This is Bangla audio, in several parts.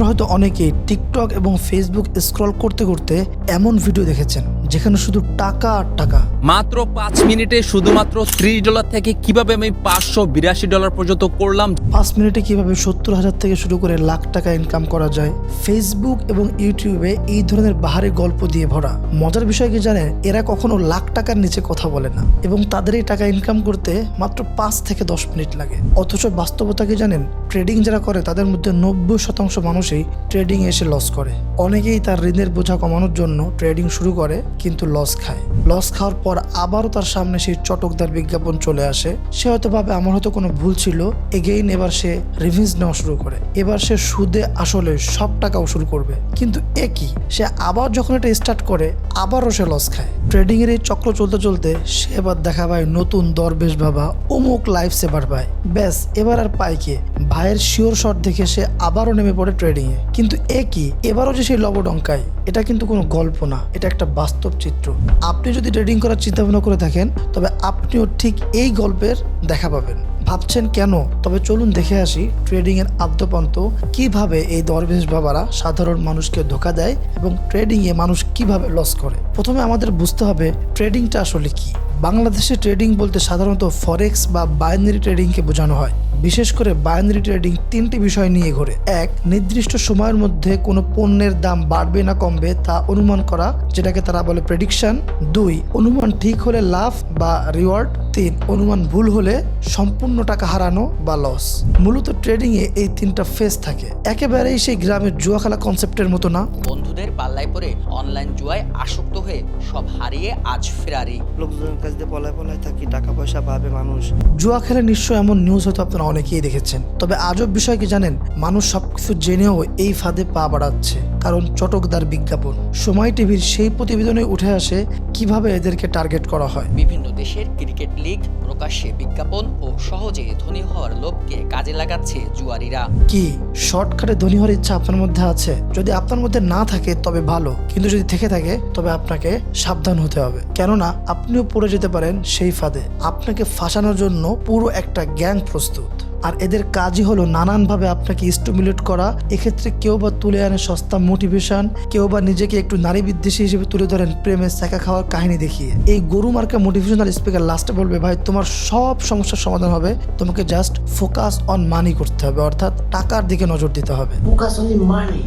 আপনারা হয়তো অনেকেই টিকটক এবং ফেসবুক স্ক্রল করতে করতে এমন ভিডিও দেখেছেন। যেখানে শুধু টাকা আর টাকা। মাত্র পাঁচ মিনিটে শুধুমাত্র ত্রিশ ডলার থেকে কীভাবে আমি পাঁচশো বিরাশি ডলার পর্যন্ত করলাম? পাঁচ মিনিটে কীভাবে সত্তর হাজার থেকে শুরু করে লাখ টাকা ইনকাম করা যায়? ফেসবুক এবং ইউটিউবে এই ধরনের বাহারি গল্প দিয়ে ভরা। মজার বিষয় কি জানেন? এরা কখনো লাখ টাকার নিচে কথা বলে না। এবং তাদের এই টাকা ইনকাম করতে মাত্র পাঁচ থেকে দশ মিনিট লাগে। অথচ বাস্তবতা কি জানেন? ট্রেডিং যারা করে তাদের মধ্যে নব্বই শতাংশ মানুষই ট্রেডিং এসে লস করে। অনেকেই তার ঋণের বোঝা কমানোর জন্য ট্রেডিং শুরু করে কিন্তু লস খায়। লস খাওয়ার পর আবারও তার সামনে সেই চটকদার বিজ্ঞাপন চলে আসে। সে হয়তো ভাবে আমার হয়তো কোনো ভুল ছিল, এগেইন এবার সে রিভিউজ নেওয়া শুরু করে। এবার সে সুদে আসলে সব টাকা উসুল করবে। কিন্তু একই সে আবার যখন এটা স্টার্ট করে, আবারও সে লস খায়। ট্রেডিং এর এই চক্র চলতে চলতে সে এবার দেখা পায় নতুন দরবেশ বাবা অমুক লাইফ সেভার পায়। ব্যাস, এবার আর পায় কে? ভাইয়ের শিওর শট দেখে সে আবারও নেমে পড়ে ট্রেডিং এ। কিন্তু একই এবারও যে সেই লবডঙ্কায়, এটা কিন্তু কোনো গল্প না। এটা একটা বাস্তব চিত্র। আপনি যদি ট্রেডিং করার চিন্তা ভাবনা করে থাকেন, তবে আপনিও ঠিক এই গল্পের দেখা পাবেন। ভাবছেন কেন? তবে চলুন দেখে আসি ট্রেডিং এর আদ্যপান্ত, কীভাবে এই দরবেশ বাবারা সাধারণ মানুষকে ধোকা দেয় এবং ট্রেডিং এ মানুষ কীভাবে লস করে। প্রথমে আমাদের বুঝতে হবে ট্রেডিংটা আসলে কি। বাংলাদেশে ট্রেডিং বলতে সাধারণত ফরেক্স বা বাইনারি ট্রেডিংকে বোঝানো হয়। বিশেষ করে বাইনারি ট্রেডিং তিনটি বিষয় নিয়ে ঘোরে। এক নির্দিষ্ট সময়ের মধ্যে কোনো পণ্যের দাম বাড়বে না কমবে তা অনুমান করা যেটাকে তারা বলে প্রেডিকশন দুই অনুমান ঠিক হলে লাভ বা রিওয়ার্ড তিন অনুমান ভুল হলে সম্পূর্ণ টাকা হারানো বা লস মূলত ট্রেডিং এ এই তিনটা ফেজ থাকে। একেবারেই সেই গ্রামের জুয়া খেলা কনসেপ্টের মতো না। বন্ধুদের পাল্লায় পড়ে অনলাইন জুয়ায় আসক্ত হয়ে সব হারিয়ে আজ ফেরারি লোকজনের কাছ দিয়ে পলায় পলায় থাকি টাকা পয়সা পাবে মানুষ। জুয়া খেলে নিশ্চয় এমন নিউজ হয়তো আপনারা অনেকেই দেখেছেন। তবে আজব বিষয় কি জানেন? মানুষ সবকিছু জেনেও এই ফাঁদে পা বাড়াচ্ছে কারণ চটকদার বিজ্ঞাপন। সময় টিভির সেই প্রতিবেদনে উঠে আসে কীভাবে এদেরকে টার্গেট করা হয়। বিভিন্ন দেশের ক্রিকেট লিগ প্রকাশ্যে বিজ্ঞাপন ও সহজে ধনী হওয়ার লোভকে কাজে লাগাচ্ছে জুয়ারিরা। কি? শর্টকাটে ধনী হওয়ার ইচ্ছা আপনার মধ্যে আছে? যদি আপনার মধ্যে না থাকে তবে ভালো। কিন্তু যদি থেকে থাকে তবে আপনাকে সাবধান হতে হবে। কেননা আপনিও পড়ে যেতে পারেন সেই ফাঁদে। আপনাকে ফাঁসানোর জন্য পুরো একটা গ্যাং প্রস্তুত। আর এদের কাজই হলো নানানভাবে আপনাকে স্টিমুলেট করা। এক্ষেত্রে কেউ বা তুলে আনে সস্তা মোটিভেশন কেউ বা নিজেকে একটু নারী বিদ্বেষী হিসেবে তুলে ধরেন প্রেমের চাকা খাওয়ার কাহিনী দেখিয়ে। এই গরু মার্কা মোটিভেশনাল স্পিকার লাস্টে বলবে, ভাই, তোমার সব সমস্যার সমাধান হবে। তোমাকে জাস্ট ফোকাস অন মানি করতে হবে, অর্থাৎ টাকার দিকে নজর দিতে হবে। Focus only মানি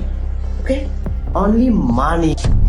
Okay? Only money.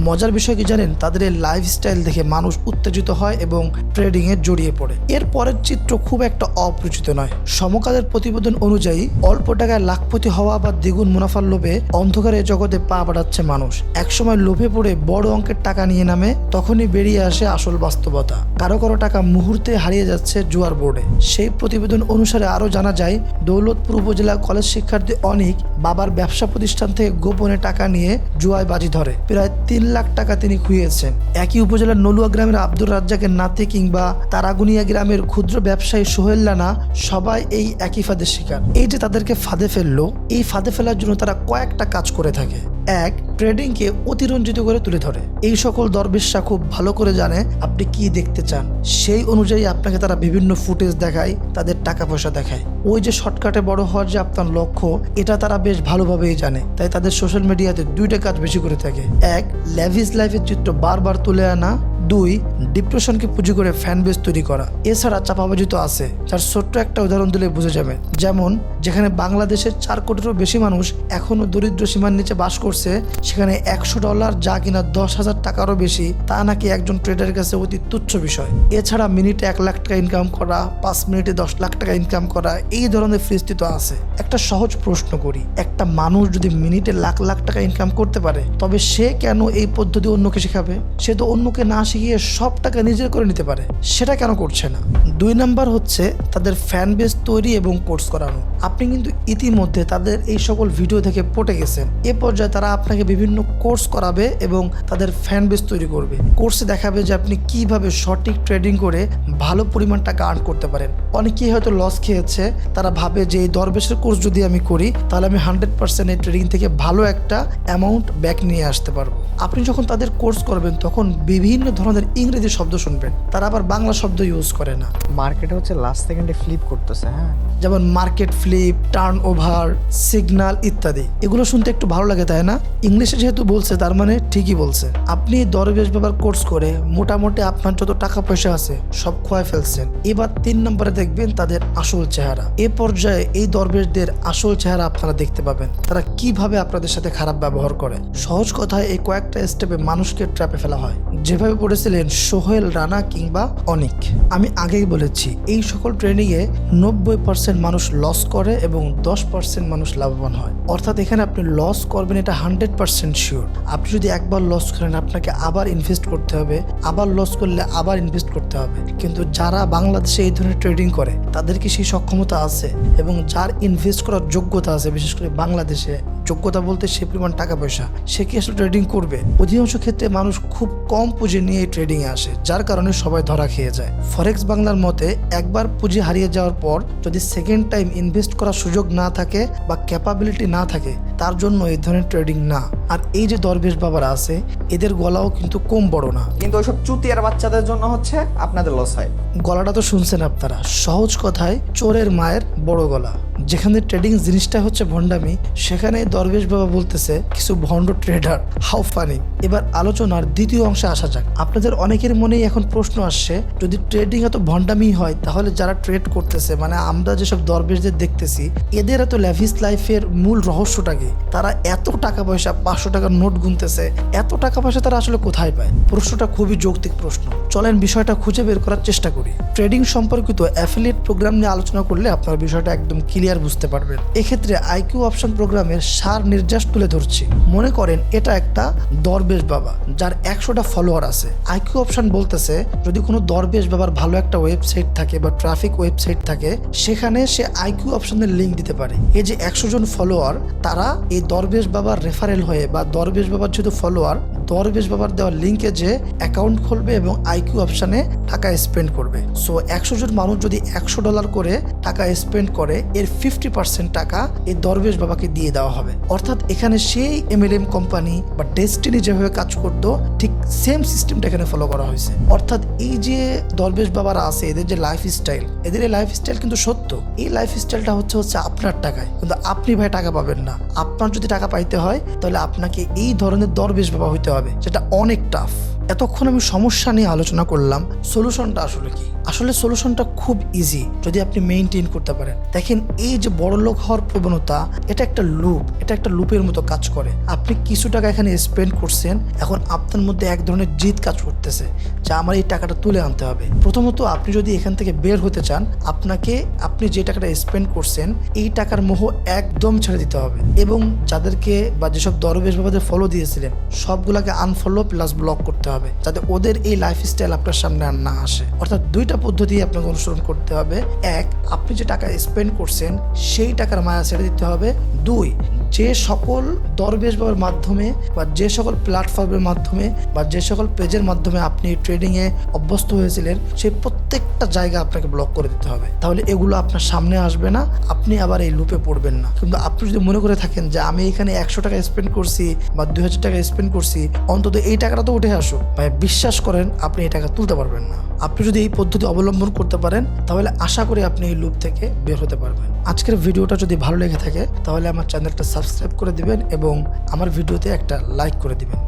মজার বিষয় কি জানেন? তাদের লাইফস্টাইল দেখে মানুষ উত্তেজিত হয় এবং ট্রেডিং এ জড়িয়ে পড়ে। এর পরের চিত্র খুব একটা অপরিচিত নয়। সমকালের প্রতিবেদন অনুযায়ী অল্প টাকায় লাখপতি হওয়া বা দ্বিগুণ মুনাফার লোভে অন্ধকারে জগতে পা বাড়াচ্ছে মানুষ। একসময় লোভে পড়ে বড় অঙ্কের টাকা নিয়ে নামে, তখনই বেরিয়ে আসে আসল বাস্তবতা। কারও কারও টাকা মুহূর্তে হারিয়ে যাচ্ছে জুয়ার বোর্ডে। সেই প্রতিবেদন অনুসারে আরও জানা যায়, দৌলতপুর উপজেলা কলেজ শিক্ষার্থী অনিক বাবার ব্যবসা প্রতিষ্ঠান থেকে গোপনে টাকা নিয়ে জুয়ায় বাজি ধরে। প্রায় তিন লাখ টাকা তিনি খুইয়েছেন। একই উপজেলার নলুয়া গ্রামের আব্দুর রাজ্জাকের নাতি কিংবা তারাগুনিয়া গ্রামের ক্ষুদ্র ব্যবসায়ী সোহেল লানা সবাই এই একই ফাঁদের শিকার। এই যে তাদেরকে ফাঁদে ফেলল, এই ফাঁদে ফেলার জন্য তারা কয়েকটা কাজ করে থাকে। এক ট্রেডিংকে অতিরঞ্জিত করে তুলে ধরে। এই সকল দরবেশরা খুব ভালো করে জানে আপনি কি দেখতে চান। সেই অনুযায়ী আপনাকে তারা বিভিন্ন ফুটেজ দেখায়, তাদের টাকা পয়সা দেখায়। ওই যে শর্টকাটে বড় হওয়ার যে আপনার লক্ষ্য, এটা তারা বেশ ভালোভাবেই জানে। তাই তাদের সোশ্যাল মিডিয়াতে দুইটা কাজ বেশি করে থাকে। এক ল্যাভিস লাইফের চিত্র বারবার তুলে আনা। দুই, ডিপ্রেশনকে পুঁজি করে ফ্যান বেস তৈরি করা। এছাড়া চাপাবাজি তো আছে। যার ছোট্ট একটা উদাহরণ দিলে বুঝে যাবে। যেমন, যেখানে বাংলাদেশের চার কোটিরও বেশি মানুষ এখনও দরিদ্র সীমার নিচে বাস করছে, সেখানে একশো ডলার যা কিনা দশ হাজার টাকারও বেশি, তা নাকি একজন ট্রেডারের কাছে অতি তুচ্ছ বিষয়। এছাড়া মিনিটে এক লাখ টাকা ইনকাম করা, পাঁচ মিনিটে দশ লাখ টাকা ইনকাম করা, এই ধরনের ফ্রিস্তি তো আছে। একটা সহজ প্রশ্ন করি, একটা মানুষ যদি মিনিটে লাখ লাখ টাকা ইনকাম করতে পারে, তবে সে কেন এই পদ্ধতি অন্যকে শেখাবে? সে তো অন্যকে না শিখিয়ে সব টাকা নিজের করে নিতে পারে, সেটা কেন করছে না? দুই নাম্বার হচ্ছে তাদের ফ্যান বেস তৈরি এবং কোর্স করানো। আপনি কিন্তু ইতিমধ্যে তাদের এই সকল ভিডিও থেকে পটে গেছেন। এ পর্যায়ে তারা আপনাকে বিভিন্ন কোর্স করাবে এবং তাদের ফ্যান বেস তৈরি করবে। কোর্সে দেখাবে যে আপনি কীভাবে সঠিক ট্রেডিং করে ভালো পরিমাণ টাকা আর্ন করতে পারেন। অনেকেই হয়তো লস খেয়েছে, তারা ভাবে যে এই দরবেশের কোর্স যদি আমি করি, তাহলে আমি হান্ড্রেড পার্সেন্ট এই ট্রেডিং থেকে ভালো একটা অ্যামাউন্ট ব্যাক নিয়ে আসতে পারব। আপনি যখন তাদের কোর্স করবেন, তখন বিভিন্ন ধরনের ইংরেজি শব্দ শুনবেন। তারা আবার বাংলা শব্দ ইউজ করে না। মার্কেটে হচ্ছে লাস্ট সেকেন্ডে ফ্লিপ করতেছে হ্যাঁ? যেমন market flip turn over signal ইত্যাদি। এগুলো শুনতে একটু ভালো লাগে তাই না? ইংলিশে যেহেতু বলছে, তার মানে ঠিকই বলছে। আপনি দরবেশ ব্যাপার কোর্স করে মোটামুটি আপনার যত টাকা পয়সা আছে, সব খোয়াই ফেলছেন। এবার তিন নম্বরে দেখবেন তাদের আসল চেহারা। এ পর্যায়ে এই দরবেশদের আসল চেহারা আপনারা দেখতে পাবেন। তারা কীভাবে আপনাদের সাথে খারাপ ব্যবহার করে। সহজ কথায় এই কয়েকটা স্টেপে মানুষকে ট্র্যাপে ফেলা হয়। যেভাবে পড়েছিলেন সোহেল রানা কিংবা অনিক। আমি আগেই বলেছি, এই সকল ট্রেনিংয়ে নব্বই পার্সেন্ট মানুষ লস করে এবং দশ পার্সেন্ট মানুষ লাভবান হয়। অর্থাৎ এখানে আপনি লস করবেন, এটা হান্ড্রেড পার্সেন্ট শিওর। আপনি যদি একবার লস করেন, আপনাকে আবার ইনভেস্ট করতে হবে, আবার লস করলে আবার ইনভেস্ট করতে হবে। কিন্তু যারা বাংলাদেশে এই ধরনের ট্রেডিং করে তাদের কি সেই সক্ষমতা আছে এবং যার ইনভেস্ট করার যোগ্যতা আছে, বিশেষ করে বাংলাদেশে, যোগ্যতা বলতে সে পরিমাণ টাকা পয়সা সে কি আসলে ট্রেডিং করবে? অধিকাংশ ক্ষেত্রে মানুষ খুব কম পুঁজি নিয়ে ট্রেডিং এ আসে, যার কারণে সবাই ধরা খেয়ে যায়। ফরেক্স বাংলার মতে, একবার পুঁজি হারিয়ে যাওয়ার পর যদি সেকেন্ড টাইম ইনভেস্ট করার সুযোগ না থাকে বা ক্যাপাবিলিটি না থাকে তার জন্য এই ধরনের ট্রেডিং না। আর এই যে দরবেশ বাবারা আছে এদের গলাও কিন্তু কম বড় না। কিন্তু ওইসব চুতিয়ার বাচ্চাদের জন্য হচ্ছে আপনাদের লস হয়। গলাটা তো শুনছেন আপনারা সহজ কথায় চোরের মায়ের বড় গলা। যেখানে ট্রেডিং জিনিসটা হচ্ছে ভণ্ডামি সেখানে দরবেশ বাবা বলতেছে কিছু ভণ্ড ট্রেডার হাউ ফানি এবার আলোচনার দ্বিতীয় অংশে আসা যাক। আপনাদের অনেকের মনেই এখন প্রশ্ন আসছে যদি ট্রেডিং এত ভণ্ডামি হয় তাহলে যারা ট্রেড করতেছে মানে আমরা যেসব দরবেশদের দেখতেছি এদের এত ল্যাভিস লাইফের মূল রহস্যটা কি? তারা এত টাকা পয়সা পাঁচশো টাকার নোট গুনতেছে, এত টাকা পয়সা তারা আসলে কোথায় পায়? প্রশ্নটা খুবই যৌক্তিক প্রশ্ন। চলেন বিষয়টা খুঁজে বের করার চেষ্টা করি। ট্রেডিং সম্পর্কিত অ্যাফিলিয়েট প্রোগ্রাম নিয়ে আলোচনা করলে আপনার বিষয়টা একদম ক্লিয়ার বুঝতে পারবেন। এক্ষেত্রে আইকিউ অপশন প্রোগ্রামের সার নির্যাস তুলে ধরছি। মনে করেন এটা একটা দরবেশ বাবা, যার একশোটা ফলোয়ার আছে। আইকিউ অপশন বলতেছে, যদি কোনো দরবেশ বাবার ভালো একটা ওয়েবসাইট থাকে বা ট্রাফিক ওয়েবসাইট থাকে, সেখানে সে আইকিউ অপশনের লিঙ্ক দিতে পারে। এই যে একশো জন ফলোয়ার, তারা এই দরবেশ বাবার রেফারেল হয়ে বা দরবেশ বাবার যেহেতু ফলোয়ার দরবেশ বাবার দেওয়া লিঙ্কে যে অ্যাকাউন্ট খুলবে এবং আইকিউ অপশানে টাকা স্পেন্ড করবে। সো একশো জন মানুষ যদি একশো ডলার করে টাকা স্পেন্ড করে, এর ফিফটি পার্সেন্ট টাকা এই দরবেশ বাবাকে দিয়ে দেওয়া হবে। অর্থাৎ এখানে সেই এম এমএলএম কোম্পানি বা ডেস্টিনি যেভাবে কাজ করতো, ঠিক সেম সিস্টেমটা এখানে ফলো করা হয়েছে। অর্থাৎ এই যে দরবেশ বাবারা আছে, এদের যে লাইফ স্টাইল এদের এই লাইফ স্টাইল কিন্তু সত্য। এই লাইফ স্টাইলটা হচ্ছে হচ্ছে আপনার টাকায়। কিন্তু আপনি ভাই টাকা পাবেন না। আপনার যদি টাকা পাইতে হয়, তাহলে আপনাকে এই ধরনের দরবেশ বাবা হইতে হবে, যেটা অনেক টাফ এতক্ষণ আমি সমস্যা নিয়ে আলোচনা করলাম সলিউশনটা আসলে কি? আসলে সলিউশনটা খুব ইজি যদি আপনি মেনটেন করতে পারেন। দেখেন, এই যে বড় লোক হওয়ার প্রবণতা, এটা একটা লুপ এটা একটা লুপের মতো কাজ করে। আপনি কিছু টাকা এখানে স্পেন্ড করছেন, এখন আপনার মধ্যে এক ধরনের জিদ কাজ করতেছে, যে আমার এই টাকাটা তুলে আনতে হবে। প্রথমত, আপনি যদি এখান থেকে বের হতে চান, আপনাকে আপনি যে টাকাটা স্পেন্ড করছেন, এই টাকার মোহ একদম ছেড়ে দিতে হবে। এবং যাদেরকে বা যেসব দরবেশ বাবাদের ফলো দিয়েছিলেন, সবগুলাকে আনফলো প্লাস ব্লক করতে হবে, যাতে ওদের এই লাইফস্টাইল আপনার সামনে আর না আসে। অর্থাৎ দুইটা পদ্ধতি আপনাকে অনুসরণ করতে হবে। এক, আপনি যে টাকা স্পেন্ড করছেন, সেই টাকার মায়া ছেড়ে দিতে হবে। দুই যে সকল দরবেশ মাধ্যমে বা যে সকল প্ল্যাটফর্মের মাধ্যমে বা যে সকল পেজের মাধ্যমে আপনি ট্রেডিংয়ে অভ্যস্ত হয়েছিলেন সেই প্রত্যেকটা জায়গা আপনাকে ব্লক করে দিতে হবে। তাহলে এগুলো আপনার সামনে আসবে না, আপনি আবার এই লুপে পড়বেন না। কিন্তু আপনি যদি মনে করে থাকেন যে আমি এখানে একশো টাকা স্পেন্ড করছি বা দুই হাজার টাকা স্পেন্ড করছি, অন্তত এই টাকাটা তো উঠে আসুক। ভাই, বিশ্বাস করেন, আপনি এই টাকা তুলতে পারবেন না। আপনি যদি এই পদ্ধতি অবলম্বন করতে পারেন, তাহলে আশা করি আপনি এই লুপ থেকে বের হতে পারবেন। আজকের ভিডিওটা যদি ভালো লেগে থাকে, তাহলে আমার চ্যানেলটা সাবস্ক্রাইব করে দিবেন এবং আমার ভিডিওতে একটা লাইক করে দিবেন।